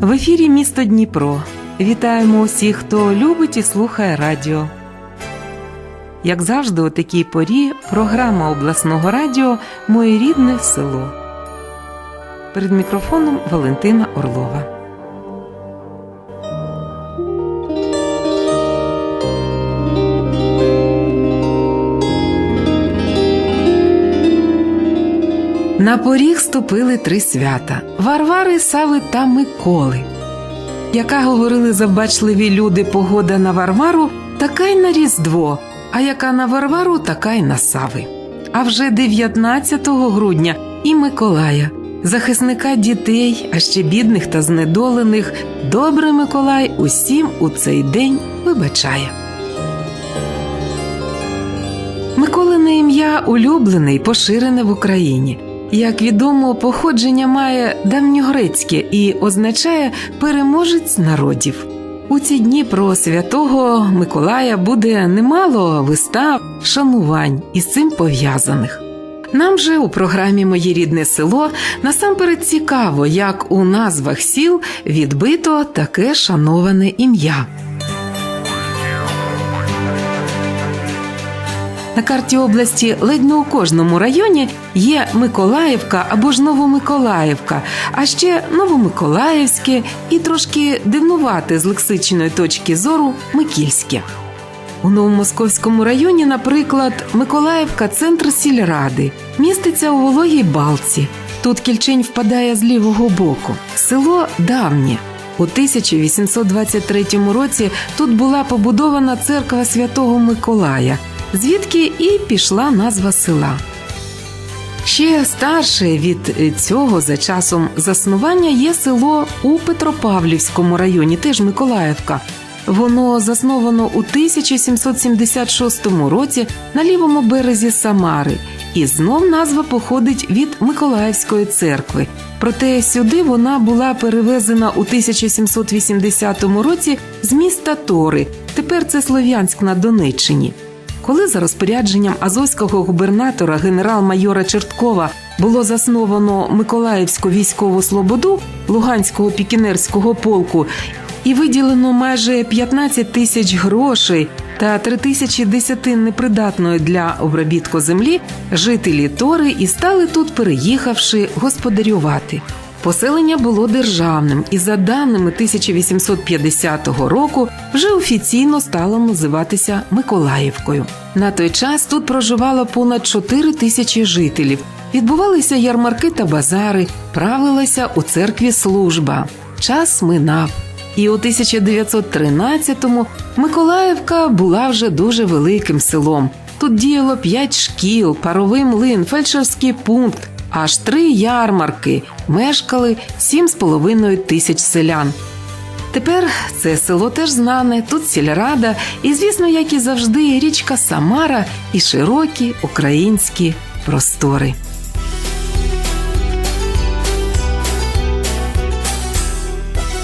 В ефірі місто Дніпро. Вітаємо усіх, хто любить і слухає радіо. Як завжди, у такій порі програма обласного радіо Моє рідне село. Перед мікрофоном Валентина Орлова. На поріг ступили три свята Варвари, Сави та Миколи. Яка говорили завбачливі люди погода на Варвару, така й на Різдво, а яка на Варвару, така й на Сави. А вже 19 грудня і Миколая, захисника дітей, а ще бідних та знедолених, добрий Миколай усім у цей день вибачає. Миколине ім'я улюблене й поширене в Україні. Як відомо, походження має давньогрецьке і означає переможець народів. У ці дні про святого Миколая буде немало вистав, шанувань із цим пов'язаних. Нам же у програмі Моє рідне село насамперед цікаво, як у назвах сіл відбито таке шановане ім'я. На карті області ледь не у кожному районі є Миколаївка або ж Новомиколаївка, а ще Новомиколаївське і трошки дивнувати з лексичної точки зору Микільське. У Новомосковському районі, наприклад, Миколаївка центр сільради, міститься у вологій балці. Тут кільчень впадає з лівого боку. Село давнє. У 1823 році тут була побудована церква святого Миколая, звідки і пішла назва села. Ще старше від цього за часом заснування є село у Петропавлівському районі, теж Миколаївка. Воно засновано у 1776 році на лівому березі Самари, і знов назва походить від Миколаївської церкви. Проте сюди вона була перевезена у 1780 році з міста Тори. Тепер це Слов'янськ на Донеччині. Коли за розпорядженням азовського губернатора генерал-майора Черткова було засновано Миколаївську військову слободу Луганського пікінерського полку і виділено майже 15 тисяч грошей та 3 тисячі десятин непридатної для обробітку землі, жителі Тори і стали тут, переїхавши господарювати. Поселення було державним і, за даними 1850 року, вже офіційно стало називатися Миколаївкою. На той час тут проживало понад 4 тисячі жителів. Відбувалися ярмарки та базари, правилася у церкві служба. Час минав. І у 1913-му Миколаївка була вже дуже великим селом. Тут діяло п'ять шкіл, паровий млин, фельдшерський пункт, аж три ярмарки. Мешкали 7,5 тисяч селян. Тепер це село теж знане, тут сільрада, і, звісно, як і завжди, річка Самара і широкі українські простори.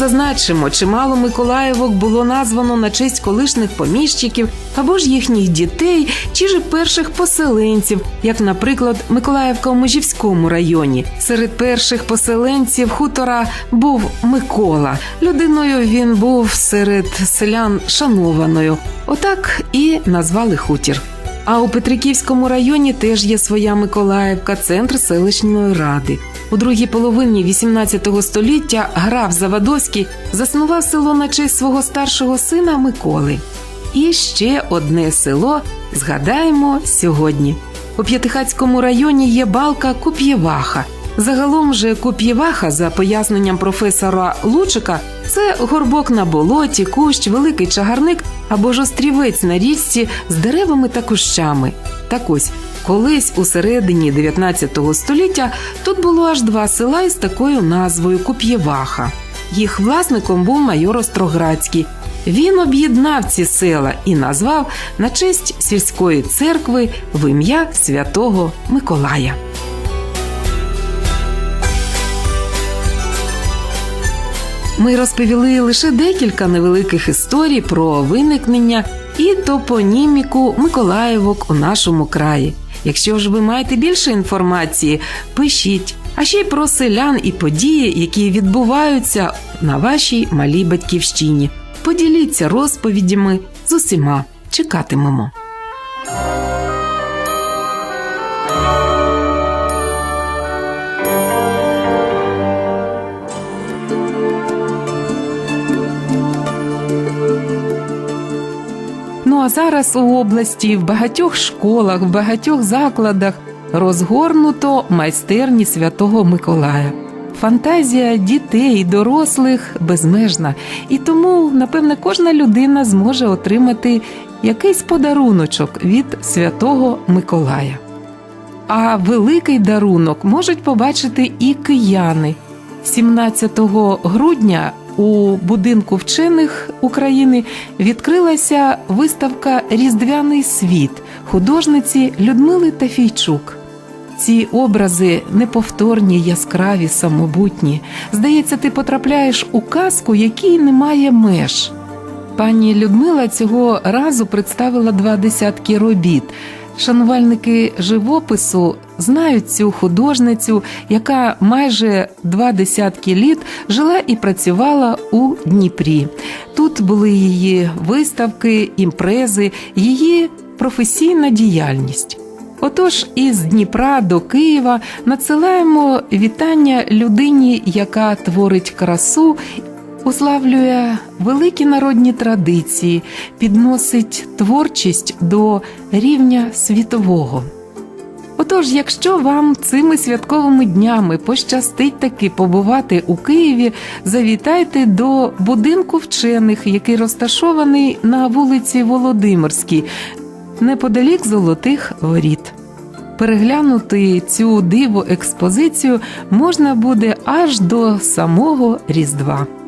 Зазначимо, чимало Миколаївок було названо на честь колишніх поміщиків або ж їхніх дітей, чи ж перших поселенців, як, наприклад, Миколаївка у Межівському районі. Серед перших поселенців хутора був Микола. Людиною він був серед селян шанованою. Отак і назвали хутір. А у Петриківському районі теж є своя Миколаївка, центр селищної ради. У другій половині XVIII століття граф Завадоський заснував село на честь свого старшого сина Миколи. І ще одне село згадаємо сьогодні. У П'ятихацькому районі є балка Куп'єваха. Загалом же Куп'єваха, за поясненням професора Лучика, це горбок на болоті, кущ, великий чагарник або ж острівець на річці з деревами та кущами. Так ось, колись у середині 19 століття тут було аж два села із такою назвою Куп'єваха. Їх власником був майор Остроградський. Він об'єднав ці села і назвав на честь сільської церкви в ім'я святого Миколая. Ми розповіли лише декілька невеликих історій про виникнення і топоніміку Миколаївок у нашому краї. Якщо ж ви маєте більше інформації, пишіть а ще й про селян і події, які відбуваються на вашій малій батьківщині. Поділіться розповідями з усіма. Чекатимемо. А зараз у області в багатьох школах, в багатьох закладах розгорнуто майстерні Святого Миколая. Фантазія дітей і дорослих безмежна, і тому, напевне, кожна людина зможе отримати якийсь подаруночок від Святого Миколая. А великий дарунок можуть побачити і кияни. 17 грудня у будинку вчених України відкрилася виставка Різдвяний світ художниці Людмили Тафійчук. Ці образи неповторні, яскраві, самобутні. Здається, ти потрапляєш у казку, якій немає меж. Пані Людмила цього разу представила два десятки робіт. Шанувальники живопису знають цю художницю, яка майже два десятки літ жила і працювала у Дніпрі. Тут були її виставки, імпрези, її професійна діяльність. Отож, із Дніпра до Києва надсилаємо вітання людині, яка творить красу, уславлює великі народні традиції, підносить творчість до рівня світового. Отож, якщо вам цими святковими днями пощастить таки побувати у Києві, завітайте до будинку вчених, який розташований на вулиці Володимирській, неподалік золотих воріт. Переглянути цю диво експозицію можна буде аж до самого Різдва.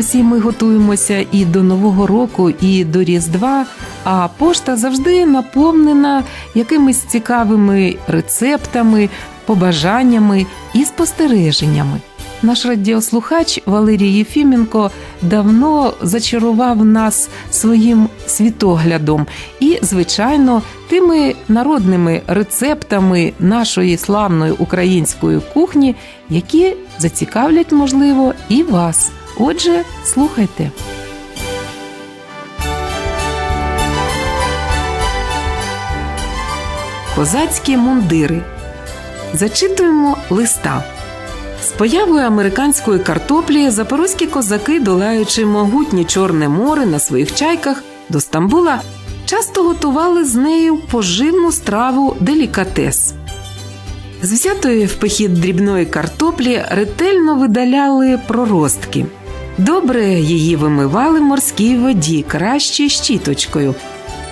Усі ми готуємося і до Нового року, і до Різдва. А пошта завжди наповнена якимись цікавими рецептами, побажаннями і спостереженнями. Наш радіослухач Валерій Єфіменко давно зачарував нас своїм світоглядом і, звичайно, тими народними рецептами нашої славної української кухні, які зацікавлять, можливо, і вас. Отже, слухайте. Козацькі мундири. Зачитуємо листа. З появою американської картоплі запорозькі козаки, долаючи могутнє Чорне море на своїх чайках до Стамбула, часто готували з нею поживну страву делікатес. З взятої в похід дрібної картоплі ретельно видаляли проростки. Добре її вимивали в морській воді краще щіточкою,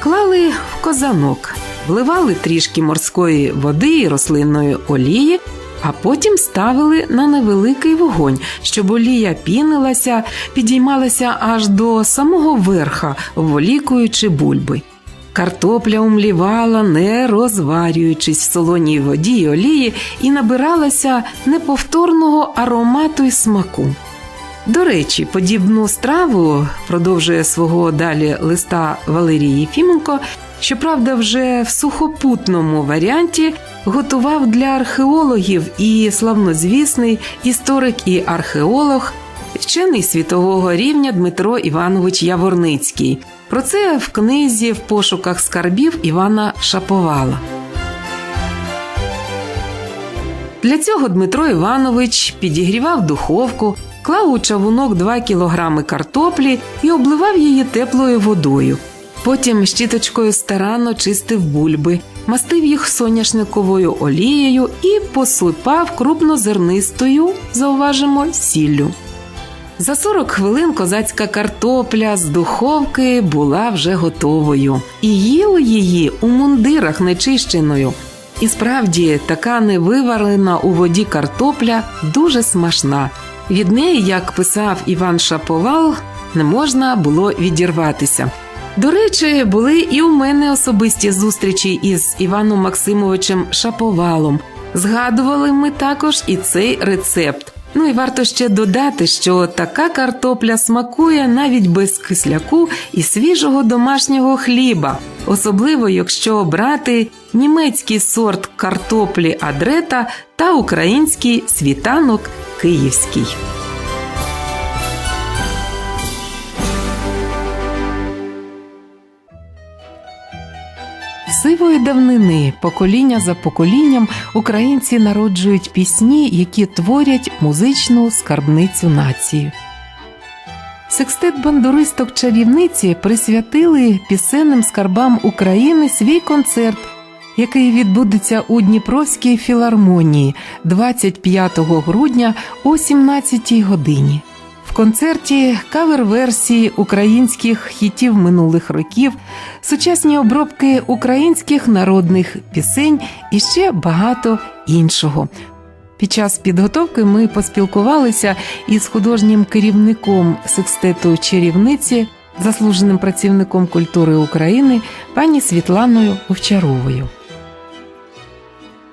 клали в козанок, вливали трішки морської води і рослинної олії, а потім ставили на невеликий вогонь, щоб олія пінилася, підіймалася аж до самого верха, волікуючи бульби. Картопля умлівала, не розварюючись в солоній воді й олії, і набиралася неповторного аромату й смаку. До речі, подібну страву продовжує свого далі листа Валерій Єфіменко, щоправда, вже в сухопутному варіанті готував для археологів і славнозвісний історик і археолог, вчений світового рівня Дмитро Іванович Яворницький. Про це в книзі в пошуках скарбів Івана Шаповала. Для цього Дмитро Іванович підігрівав духовку, клав у чавунок 2 кілограми картоплі і обливав її теплою водою. Потім щіточкою старанно чистив бульби, мастив їх соняшниковою олією і посипав крупнозернистою, зауважимо, сіллю. За 40 хвилин козацька картопля з духовки була вже готовою, і їли її у мундирах нечищеною. І справді така невиварена у воді картопля дуже смачна. Від неї, як писав Іван Шаповал, не можна було відірватися. До речі, були і у мене особисті зустрічі із Іваном Максимовичем Шаповалом. Згадували ми також і цей рецепт. Ну і варто ще додати, що така картопля смакує навіть без кисляку і свіжого домашнього хліба, особливо якщо брати німецький сорт картоплі адрета та український світанок київський. Сивої давнини, покоління за поколінням, українці народжують пісні, які творять музичну скарбницю нації. Секстет бандуристок чарівниці присвятили пісенним скарбам України свій концерт, який відбудеться у Дніпровській філармонії 25 грудня о 17 годині. В концерті кавер-версії українських хітів минулих років, сучасні обробки українських народних пісень і ще багато іншого. Під час підготовки ми поспілкувалися із художнім керівником секстету чарівниці, заслуженим працівником культури України пані Світланою Овчаровою.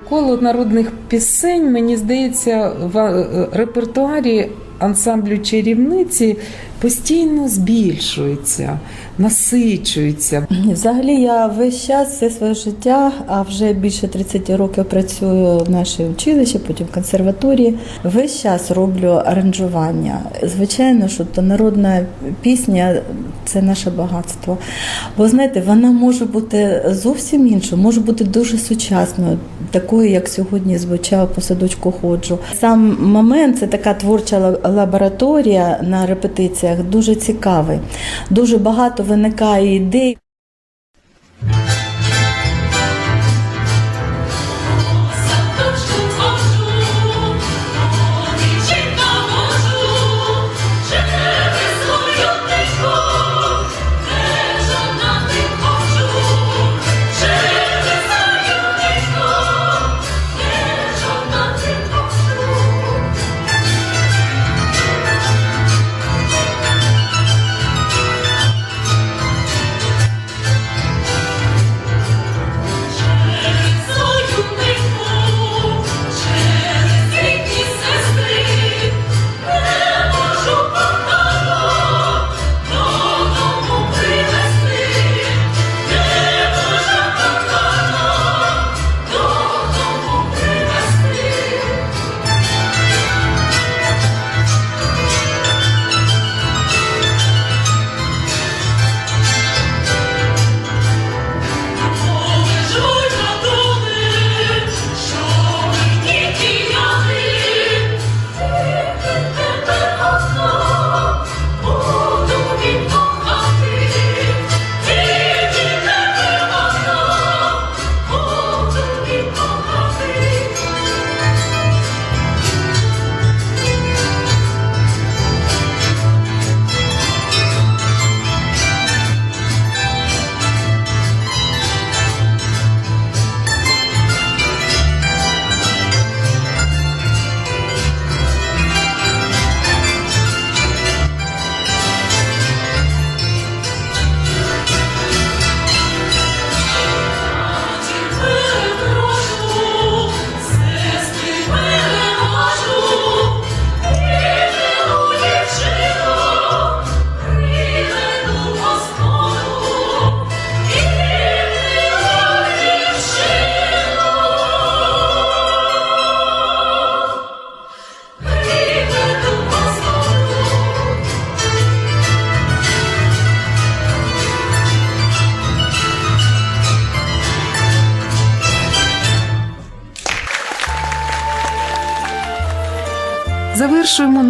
Коло народних пісень, мені здається, в е, репертуарі ансамблю чарівниці постійно збільшується, насичується. Взагалі я весь час все своє життя, а вже більше 30 років працюю в нашій училищі, потім в консерваторії. Весь час роблю аранжування. Звичайно, що то народна пісня це наше багатство. Бо знаєте, вона може бути зовсім іншою, може бути дуже сучасною, такою, як сьогодні звучав по садочку ходжу. Сам момент це така творча лабораторія на репетиціях, дуже цікавий. Дуже багато виникає ідей.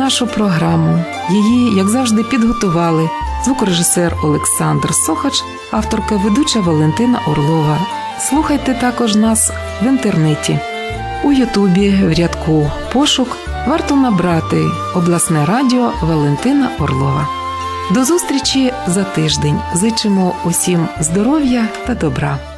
Нашу програму. Її, як завжди, підготували звукорежисер Олександр Сохач, авторка ведуча Валентина Орлова. Слухайте також нас в інтернеті. У Ютубі в рядку Пошук варто набрати обласне радіо Валентина Орлова. До зустрічі за тиждень. Зичимо усім здоров'я та добра.